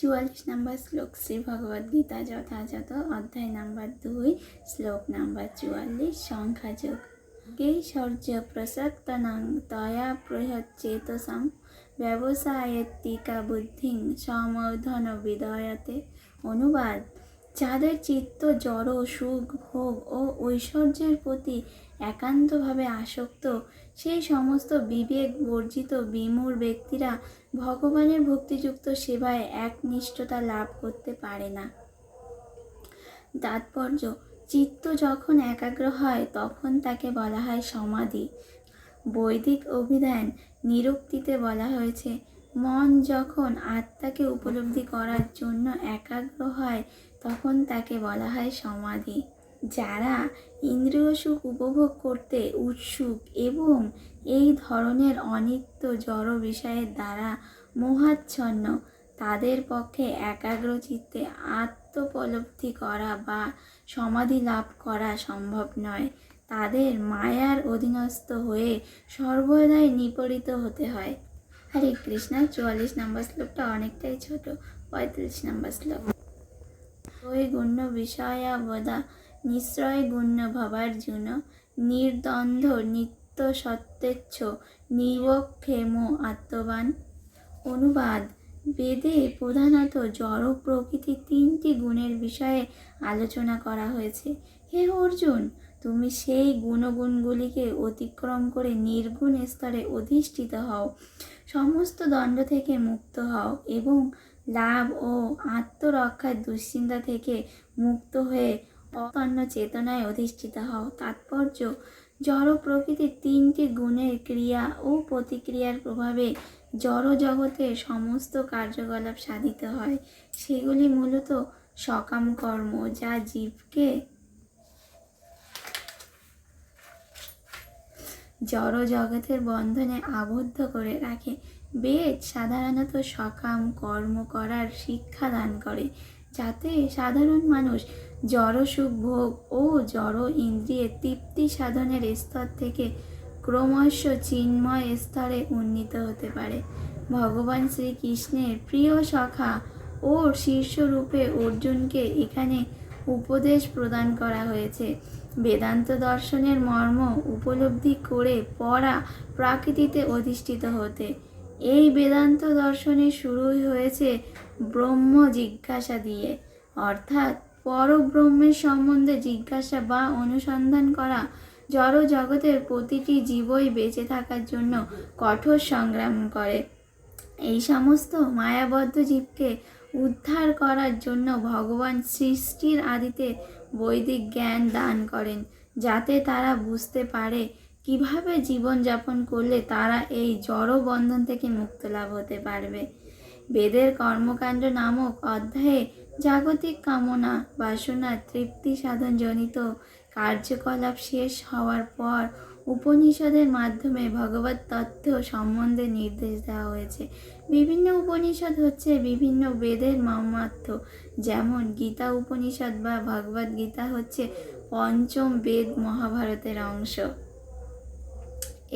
চুয়াল্লিশ নম্বর শ্লোক শ্রী ভগবদ্গীতা যথাযথ অধ্যায় নাম্বার দুই, শ্লোক নাম্বার চুয়াল্লিশ সংখ্যাযোগ কেশর্য প্রসক্তনাং তয়া প্রহচ্চেতসম ব্যবসায়ত্তিকা বুদ্ধিং সমর্ধন বিদয়তে অনুবাদ যাদের চিত্ত জড়, সুখ, ভোগ ও ঐশ্বর্যের প্রতি একান্তভাবে আসক্ত, সেই সমস্ত বিবেক বর্জিত, বিমূঢ় ব্যক্তিরা ভগবানের ভক্তিযুক্ত সেবায় একনিষ্ঠতা লাভ করতে পারে না। তাৎপর্য, চিত্ত যখন একাগ্র হয়, তখন তাকে বলা হয় সমাধি। বৈদিক অভিধান নিরুক্তিতে বলা হয়েছে মন যখন আত্মাকে উপলব্ধি করার জন্য একাগ্র হয়, তখন তাকে বলা হয় সমাধি। যারা ইন্দ্রিয় সুখ উপভোগ করতে উৎসুক এবং এই ধরনের অনিত্য জড় বিষয়ের দ্বারা মোহাচ্ছন্ন, তাদের পক্ষে একাগ্র চিত্তে আত্মোপলব্ধি করা বা সমাধি লাভ করা সম্ভব নয়। তাদের মায়ার অধীনস্থ হয়ে সর্বদাই নিপরিত হতে হয়। হরে কৃষ্ণ চুয়াল্লিশ নম্বর শ্লোকটা অনেকটাই ছোট, পঁয়তাল্লিশ নম্বর শ্লোক। ওই গুণ্য বিষয়াবদা, নিশ্রয় গুণ্য ভবার্জুন, নির্দ্বন্দ্ব নিত্য সত্যেচ্ছ নিবক্ষেম আত্মবান। অনুবাদ, বেদে প্রধানত জড় প্রকৃতির তিনটি গুণের বিষয়ে আলোচনা করা হয়েছে। হে অর্জুন তুমি সেই গুণগুণগুলিকে অতিক্রম করে নির্গুণ স্তরে অধিষ্ঠিত হও। সমস্ত দণ্ড থেকে মুক্ত হও এবং লাভ ও আত্মরক্ষার দুশ্চিন্তা থেকে মুক্ত হয়ে অপন্ন চেতনায় অধিষ্ঠিত হও। তাৎপর্য, জড় প্রকৃতির তিনটি গুণের ক্রিয়া ও প্রতিক্রিয়ার প্রভাবে জড় জগতের সমস্ত কার্যকলাপ সাধিত হয়। সেগুলি মূলত সকাম কর্ম, যা জীবকে জড় জগতের বন্ধনে আবদ্ধ করে রাখে। বেদ সাধারণত সকাম, কর্ম করার শিক্ষা দান করে, যাতে সাধারণ মানুষ জড় সুখ ভোগ ও জড় ইন্দ্রিয়ে তৃপ্তি সাধনের স্তর থেকে ক্রমশ চিন্ময় স্তরে উন্নীত হতে পারে। ভগবান শ্রীকৃষ্ণের প্রিয় সখা ও শীর্ষরূপে অর্জুনকে এখানে উপদেশ প্রদান করা হয়েছে। বেদান্ত দর্শনের মর্ম উপলব্ধি করে পড়া প্রাকৃতিতে অধিষ্ঠিত হতে। এই বেদান্ত দর্শনে শুরুই হয়েছে ব্রহ্ম জিজ্ঞাসা দিয়ে। অর্থাৎ পরব্রহ্মের সম্বন্ধে জিজ্ঞাসা বা অনুসন্ধান করা জড় জগতের প্রতিটি জীবই বেঁচে থাকার জন্য কঠোর সংগ্রাম করে। এই সমস্ত মায়াবদ্ধ জীবকে উদ্ধার করার জন্য ভগবান সৃষ্টির আদিতে বৈদিক জ্ঞান দান করেন, যাতে তারা বুঝতে পারে কীভাবে জীবনযাপন করলে তারা এই জড় বন্ধন থেকে মুক্ত লাভ হতে পারবে। বেদের কর্মকাণ্ড নামক অধ্যায়ে জাগতিক কামনা, বাসনা, তৃপ্তি সাধন জনিত কার্যকলাপ শেষ হওয়ার পর উপনিষদের মাধ্যমে ভগবত তত্ত্ব সম্বন্ধে নির্দেশ দেওয়া হয়েছে। বিভিন্ন উপনিষদ হচ্ছে বিভিন্ন বেদের মর্মার্থ, যেমন গীতা উপনিষদ বা ভগবদ গীতা হচ্ছে পঞ্চম বেদ মহাভারতের অংশ।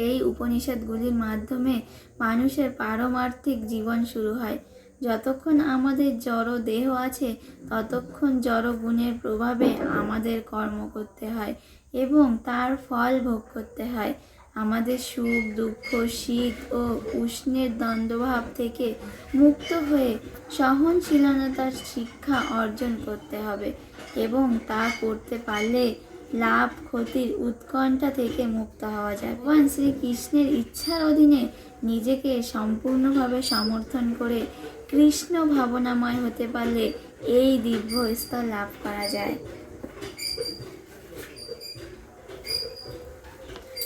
এই উপনিষদগুলির মাধ্যমে মানুষের পারমার্থিক জীবন শুরু হয়। যতক্ষণ আমাদের জড় দেহ আছে, ততক্ষণ জড় গুণের প্রভাবে আমাদের কর্ম করতে হয়। এবং তার ফল ভোগ করতে হয়। আমাদের সুখ, দুঃখ, শীত ও উষ্ণের দ্বন্দ্বভাব থেকে মুক্ত হয়ে সহনশীলতার শিক্ষা অর্জন করতে হবে এবং তা করতে পারলে লাভ ক্ষতির উৎকণ্ঠা থেকে মুক্ত হওয়া যায়। ভগবান শ্রীকৃষ্ণের ইচ্ছার অধীনে নিজেকে সম্পূর্ণভাবে সমর্থন করে কৃষ্ণ ভাবনাময় হতে পারলে এই দিব্য স্তর লাভ করা যায়।